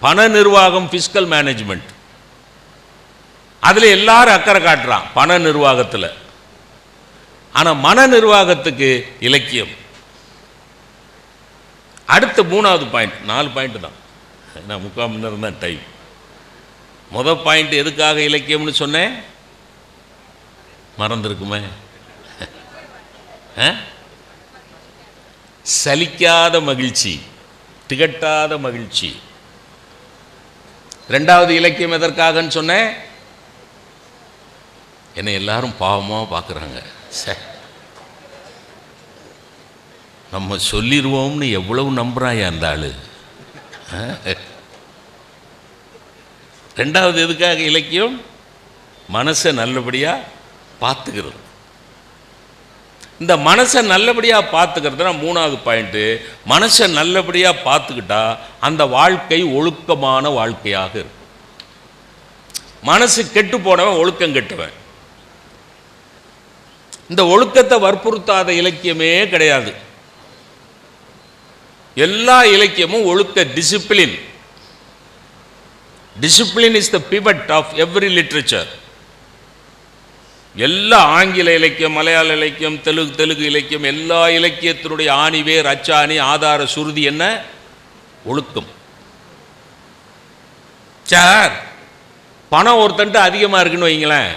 பண நிர்வாகம் fiscal management அதில் எல்லாரும் அக்கறை காட்டுறான் பண நிர்வாகத்தில். ஆனால் மன நிர்வாகத்துக்கு இலக்கியம். அடுத்த மூணாவது பாயிண்ட் நாலு பாயிண்ட் தான். நான் முக்கால் மணி நேரம் தான் டைம் முதல் பாயிண்ட் எதுக்காக இலக்கியம்னு சொன்னேன்? மறந்துருக்குமே. ஆ? சலிக்காத மகிழ்ச்சி திகட்டாத மகிழ்ச்சி. ரெண்டாவது இலக்கியம் எதற்காகன்னு சொன்னேன்? என்னை எல்லாரும் பாவமாக பார்க்குறாங்க சே. நம்ம சொல்லிடுவோம்னு எவ்வளவு நம்புறாயா அந்த ஆளு? ஆ? ரெண்டாவது எதுக்காக இலக்கியம்? மனசை நல்லபடியாக பார்த்துக்கிறது. இந்த மனசை நல்லபடியாக பார்த்துக்கிறதுனா மூணாவது பாயிண்ட்டு மனசை நல்லபடியாக பார்த்துக்கிட்டா அந்த வாழ்க்கை ஒழுக்கமான வாழ்க்கையாக இருக்கும். மனசு கெட்டு போனவன் ஒழுக்கம் கெட்டுவன். இந்த ஒழுக்கத்தை வற்புறுத்தாத இலக்கியமே கிடையாது. எல்லா இலக்கியமும் ஒழுக்க discipline discipline is the pivot of every literature எல்லா ஆங்கில இலக்கியம் மலையாள இலக்கியம் தெலுங்கு தெலுங்கு இலக்கியம் எல்லா இலக்கியத்தினுடைய ஆணிவேர் அச்சாணி ஆதார சுருதி என்ன? ஒழுக்கம். சார் பணம் ஒருத்தன்ட்டு அதிகமாக இருக்குன்னு வைங்களேன்.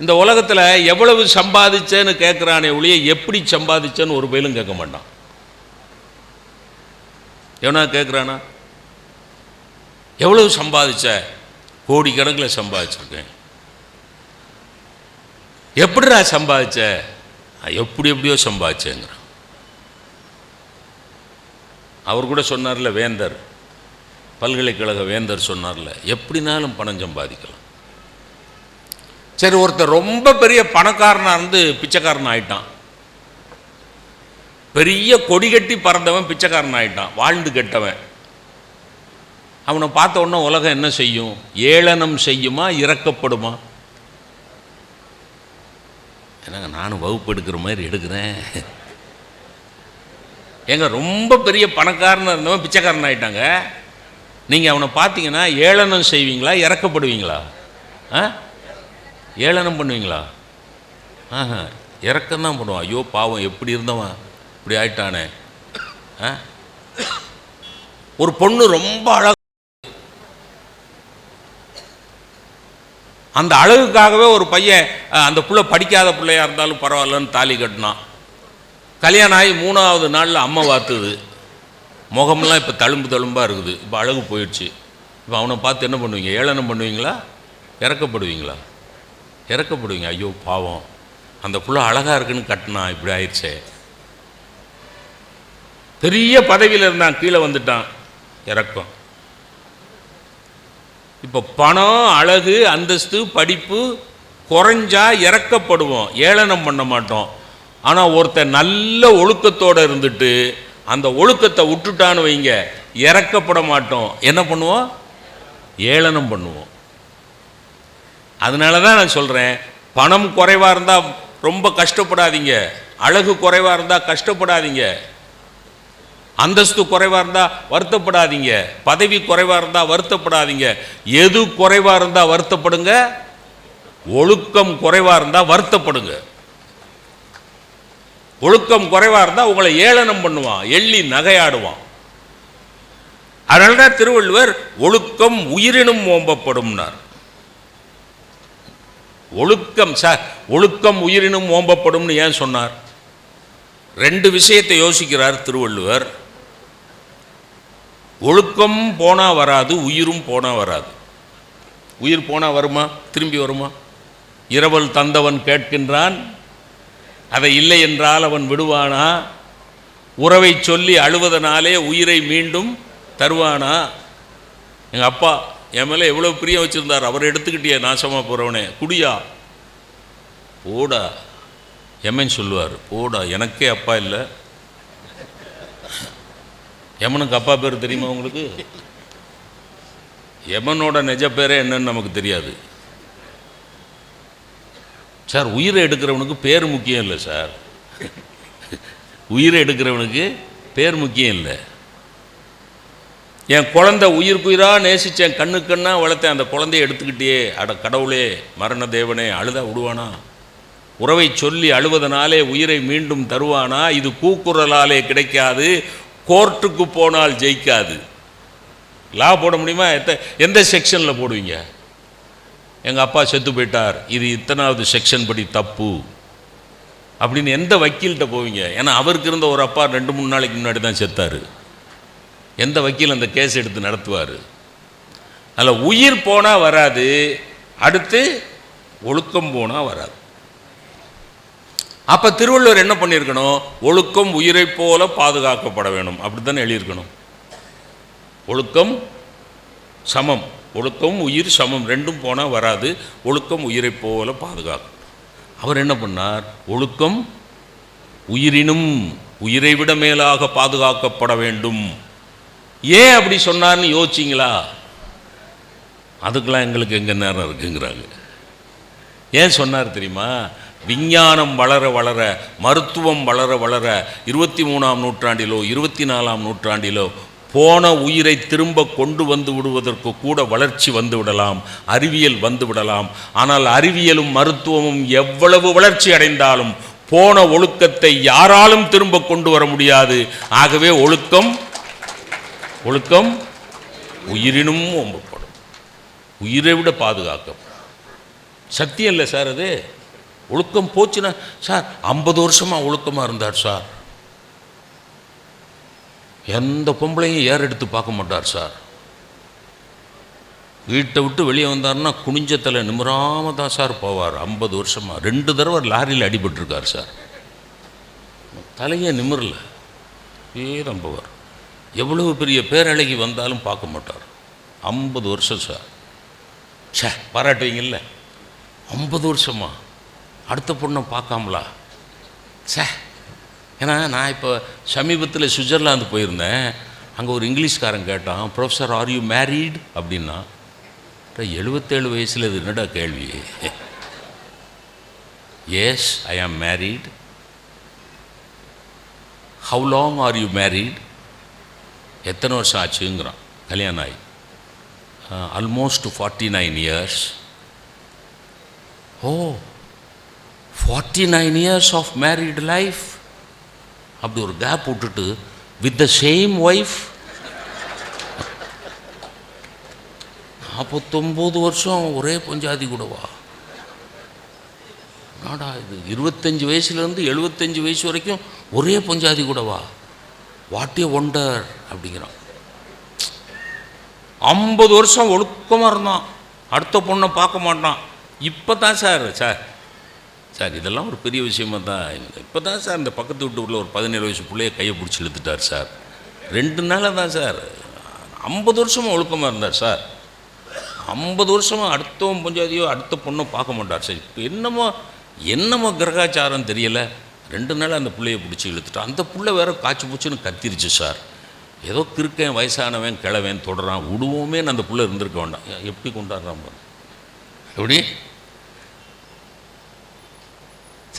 இந்த உலகத்தில் எவ்வளவு சம்பாதிச்சேன்னு கேட்குறானே ஒழிய எப்படி சம்பாதிச்சேன்னு ஒரு பயிலும் கேட்க மாட்டான். எவனா கேட்குறானா எவ்வளவு சம்பாதிச்ச? கோடிக்கணக்கில் சம்பாதிச்சிருக்கேன். எப்படிடா சம்பாதிச்ச? எப்படி எப்படியோ சம்பாதிச்சேங்கிறான். அவர் கூட சொன்னார்ல வேந்தர். பல்கலைக்கழக வேந்தர் சொன்னார்ல எப்படினாலும் பணம் சம்பாதிக்கலாம். சரி ஒருத்தர் ரொம்ப பெரிய பணக்காரனாக இருந்து பிச்சைக்காரன் ஆயிட்டான். பெரிய கொடி கட்டி பறந்தவன் பிச்சைக்காரன் ஆயிட்டான் வாழ்ந்து கெட்டவன். அவனை பார்த்த உடனே உலகம் என்ன செய்யும்? ஏளனம் செய்யுமா? இறக்கப்படுமா? என்னங்க நானும் வகுப்பு எடுக்கிற மாதிரி எடுக்கிறேன். ஏங்க ரொம்ப பெரிய பணக்காரனாக இருந்தவன் பிச்சைக்காரன் ஆயிட்டாங்க. நீங்கள் அவனை பார்த்தீங்கன்னா ஏளனம் செய்வீங்களா இறக்கப்படுவீங்களா? ஆ? ஏளனம் பண்ணுவீங்களா? ஆஹா இறக்கம் தான் பண்ணுவான். ஐயோ பாவம் எப்படி இருந்தவன்? இப்படி ஆயிட்டானே. ஆ? ஒரு பொண்ணு ரொம்ப அழகாக அந்த அழகுக்காகவே ஒரு பையன் அந்த புள்ள படிக்காத பிள்ளையா இருந்தாலும் பரவாயில்லன்னு தாலி கட்டினான். கல்யாணம் ஆகி மூணாவது நாளில் அம்மா வாத்துது. முகமெல்லாம் இப்போ தழும்பு தழும்பாக இருக்குது. இப்போ அழகு போயிடுச்சு. இப்போ அவனை பார்த்து என்ன பண்ணுவீங்க? ஏளனம் பண்ணுவீங்களா? இறக்கப்படுவீங்களா? இறக்கப்படுவீங்க. ஐயோ பாவம். அந்த புள்ள அழகாக இருக்குன்னு கட்டினா இப்படி ஆயிடுச்சே. பெரிய பதவியில் இருந்தான். கீழே வந்துட்டான். இறக்கம். இப்போ பணம் அழகு அந்தஸ்து படிப்பு குறைஞ்சா இறக்கப்படுவோம். ஏளனம் பண்ண மாட்டோம். ஆனால் ஒருத்தன் நல்ல ஒழுக்கத்தோடு இருந்துட்டு அந்த ஒழுக்கத்தை விட்டுட்டான்னு வைங்க இறக்கப்பட மாட்டோம். என்ன பண்ணுவோம்? ஏளனம் பண்ணுவோம். அதனால தான் நான் சொல்கிறேன் பணம் குறைவாக இருந்தால் ரொம்ப கஷ்டப்படாதீங்க. அழகு குறைவாக இருந்தால் கஷ்டப்படாதீங்க. அந்தஸ்து குறைவாக இருந்தால் வருத்தப்படாதீங்க. பதவி குறைவாக இருந்தால் வருத்தப்படாதீங்க. எது குறைவாக இருந்தால் வருத்தப்படுங்க? ஒழுக்கம் குறைவாக இருந்தால் வருத்தப்படுங்க. ஒழுக்கம் குறைவாக இருந்தால் உங்களை ஏளனம் பண்ணுவான் எள்ளி நகையாடுவான். அதனால தான் திருவள்ளுவர் ஒழுக்கம் உயிரினும் ஓம்பப்படும்னார். ஒழுக்கம் சார் ஒழுக்கம் உயிரினும் ஓம்பப்படும்னு ஏன் சொன்னார்? ரெண்டு விஷயத்தை யோசிக்கிறார் திருவள்ளுவர். ஒழுக்கம் போனால் வராது உயிரும் போனால் வராது. உயிர் போனால் வருமா? திரும்பி வருமா? இரவல் தந்தவன் கேட்கின்றான் அதை இல்லை என்றால் அவன் விடுவானா? உறவை சொல்லி அழுவதனாலே உயிரை மீண்டும் தருவானா? எங்கள் அப்பா என் மேலே எவ்வளோ பிரியம் வச்சுருந்தார் அவர் எடுத்துக்கிட்டியே நாசமாக போகிறவனே குடியா? போடா. எமன் சொல்லுவார் போடா. எனக்கே அப்பா இல்லை. யமனுக்கு அப்பா பேர் தெரியுமா உங்களுக்கு? யமனோட நிஜ பேரே என்னன்னு நமக்கு தெரியாது. சார் உயிரை எடுக்கிறவனுக்கு பேர் முக்கியம் இல்லை சார். உயிரை எடுக்கிறவனுக்கு பேர் முக்கியம் இல்லை. என் குழந்தை உயிருக்குயிராக நேசித்தேன் கண்ணு கண்ணா வளர்த்தேன் அந்த குழந்தைய எடுத்துக்கிட்டே அட கடவுளே மரண தேவனே அழுதா விடுவானா உறவை சொல்லி அழுவதனாலே உயிரை மீண்டும் தருவானா? இது கூக்குரலாலே கிடைக்காது. கோர்ட்டுக்கு போனால் ஜெயிக்காது. லா போட முடியுமா? எத்த எந்த செக்ஷனில் போடுவீங்க? எங்கள் அப்பா செத்து போயிட்டார். இது இத்தனாவது செக்ஷன் படி தப்பு. அப்படின்னு எந்த வக்கீல்கிட்ட போவீங்க? ஏன்னா அவருக்கு இருந்த ஒரு அப்பா ரெண்டு மூணு நாளைக்கு முன்னாடி தான் செத்தார். எந்த வக்கீல் அந்த கேஸ் எடுத்து நடத்துவார்? அதில் உயிர் போனால் வராது. அடுத்து ஒழுக்கம் போனால் வராது. அப்போ திருவள்ளுவர் என்ன பண்ணியிருக்கணும்? ஒழுக்கம் உயிரைப் போல பாதுகாக்கப்பட வேணும் அப்படி தானே எழுதியிருக்கணும். ஒழுக்கம் சமம். ஒழுக்கம் உயிர் சமம். ரெண்டும் போனால் வராது. ஒழுக்கம் உயிரைப் போல பாதுகாக்கும். அவர் என்ன பண்ணார்? ஒழுக்கம் உயிரினும் உயிரை விட மேலாக பாதுகாக்கப்பட வேண்டும். ஏன் அப்படி சொன்னார்னு யோசிச்சிங்களா? அதுக்கெல்லாம் எங்களுக்கு எங்கே நேரம் இருக்குங்கிறாங்க. ஏன் சொன்னார் தெரியுமா? விஞ்ஞானம் வளர வளர மருத்துவம் வளர வளர இருபத்தி மூணாம் நூற்றாண்டிலோ இருபத்தி நாலாம் நூற்றாண்டிலோ போன உயிரை திரும்ப கொண்டு வந்து விடுவதற்கு கூட வளர்ச்சி வந்து விடலாம் அறிவியல் வந்து விடலாம். ஆனால் அறிவியலும் மருத்துவமும் எவ்வளவு வளர்ச்சி அடைந்தாலும் போன ஒழுக்கத்தை யாராலும் திரும்ப கொண்டு வர முடியாது. ஆகவே ஒழுக்கம் ஒழுக்கம் உயிரினும் ஒம்பப்படும் உயிரை விட பாதுகாக்கப்படும் சத்தியம் இல்லை சார் அது. ஒழுக்கம் போச்சுன்னா சார் ஐம்பது வருஷமாக ஒழுக்கமாக இருந்தார் சார். எந்த பொம்பளையும் ஏர் எடுத்து பார்க்க மாட்டார் சார். வீட்டை விட்டு வெளியே வந்தார்னா குனிஞ்ச தலை நிமிராம தான் சார் போவார். ஐம்பது வருஷமாக ரெண்டு தடவை லாரியில் அடிபட்டிருக்கார் சார். தலையே நிமிரல. ஏதான் போவார் எவ்வளவு பெரிய பேரழகி வந்தாலும் பார்க்க மாட்டார். ஐம்பது வருஷம் சார். ச்சே பாராட்டுவீங்கல்ல. ஐம்பது வருஷமா. அடுத்த பொண்ணை பார்க்காமலா? சே ஏன்னா நான் இப்போ சமீபத்தில் சுவிட்சர்லாந்து போயிருந்தேன். அங்கே ஒரு இங்கிலீஷ்காரன் கேட்டான் ப்ரொஃபஸர் ஆர் யூ மேரீட் அப்படின்னா எழுபத்தேழு வயசில் இது என்னடா கேள்வி? Yes I am married how long are you married எத்தனை வருஷம் ஆச்சுங்கிறான். கல்யாணம் ஆகி almost forty nine years oh forty nine years of married life அப்படி ஒரு கேப் விட்டுட்டு வித் த சேம் ஒய்ஃப் நாற்பத்தொம்போது வருஷம் ஒரே பஞ்சாதி கூடவா? நாடா இது? இருபத்தஞ்சி வயசுலேருந்து எழுபத்தஞ்சு வயசு வரைக்கும் ஒரே பஞ்சாதி கூடவா? வாட் ஏ ஒண்டர் அப்படிங்கிறான். ஐம்பது வருஷம் ஒழுக்கமாக இருந்தான். அடுத்த பொண்ணை பார்க்க மாட்டான். இப்போ தான் சார் சார் சார் இதெல்லாம் ஒரு பெரிய விஷயமா தான் இப்போ தான் சார் இந்த பக்கத்து வீட்டுக்குள்ள ஒரு பதினேழு வயசு பிள்ளைய கையை பிடிச்சி இழுத்துட்டார் சார். ரெண்டு நாளாக தான் சார் ஐம்பது வருஷமாக ஒழுக்கமாக இருந்தார் சார். ஐம்பது வருஷமாக அடுத்தவன் பஞ்சாதியோ அடுத்த பொண்ணும் பார்க்க மாட்டார் சார். இப்போ என்னமோ என்னமோ கிரகாச்சாரம் தெரியலை. ரெண்டு நாள் அந்த பிள்ளைய பிடிச்சி இழுத்துட்டான். அந்த பிள்ளை வேற காய்ச்சி பூச்சின்னு கத்திருச்சு சார். ஏதோ கிறுக்கன் வயசானவன் கிழவன் தொடரான் விடுவோமே அந்த பிள்ளை இருந்திருக்க வேண்டாம். எப்படி கொண்டாடுறான் எப்படி?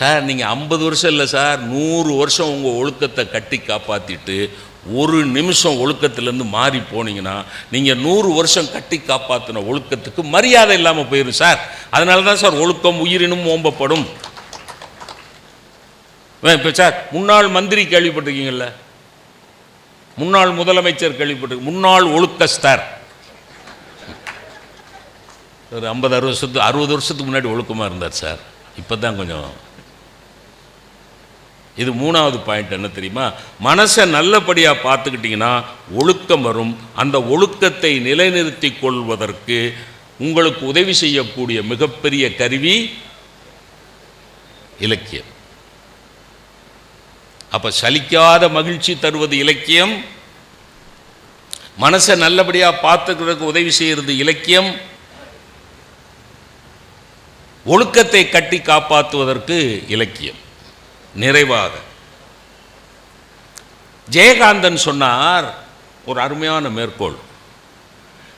சார் நீங்கள் ஐம்பது வருஷம் இல்லை சார் நூறு வருஷம் உங்கள் ஒழுக்கத்தை கட்டி காப்பாற்றிட்டு ஒரு நிமிஷம் ஒழுக்கத்திலேருந்து மாறி போனீங்கன்னா நீங்கள் நூறு வருஷம் கட்டி காப்பாற்றின ஒழுக்கத்துக்கு மரியாதை இல்லாமல் போயிடும் சார். அதனால தான் சார் ஒழுக்கம் உயிரினும் ஓம்பப்படும். இப்போ சார் முன்னாள் மந்திரி கேள்விப்பட்டிருக்கீங்கள முன்னாள் முதலமைச்சர் கேள்விப்பட்டிருக்கு முன்னாள் ஒழுக்கஸ்தர். ஒரு ஐம்பது அறுபது வருஷத்துக்கு அறுபது வருஷத்துக்கு முன்னாடி ஒழுக்கமாக இருந்தார் சார். இப்போ தான் கொஞ்சம் இது மூணாவது பாயிண்ட் என்ன தெரியுமா? மனசை நல்லபடியாக பார்த்துக்கிட்டிங்கன்னா ஒழுக்கம் வரும். அந்த ஒழுக்கத்தை நிலைநிறுத்தி கொள்வதற்கு உங்களுக்கு உதவி செய்யக்கூடிய மிகப்பெரிய கருவி இலக்கியம். அப்போ சலிக்காத மகிழ்ச்சி தருவது இலக்கியம். மனசை நல்லபடியாக பார்த்துக்கிறதுக்கு உதவி செய்கிறது இலக்கியம். ஒழுக்கத்தை கட்டி காப்பாற்றுவதற்கு இலக்கியம். நிறைவாக. ஜெயகாந்தன் சொன்னார் ஒரு அருமையான மேற்கோள்.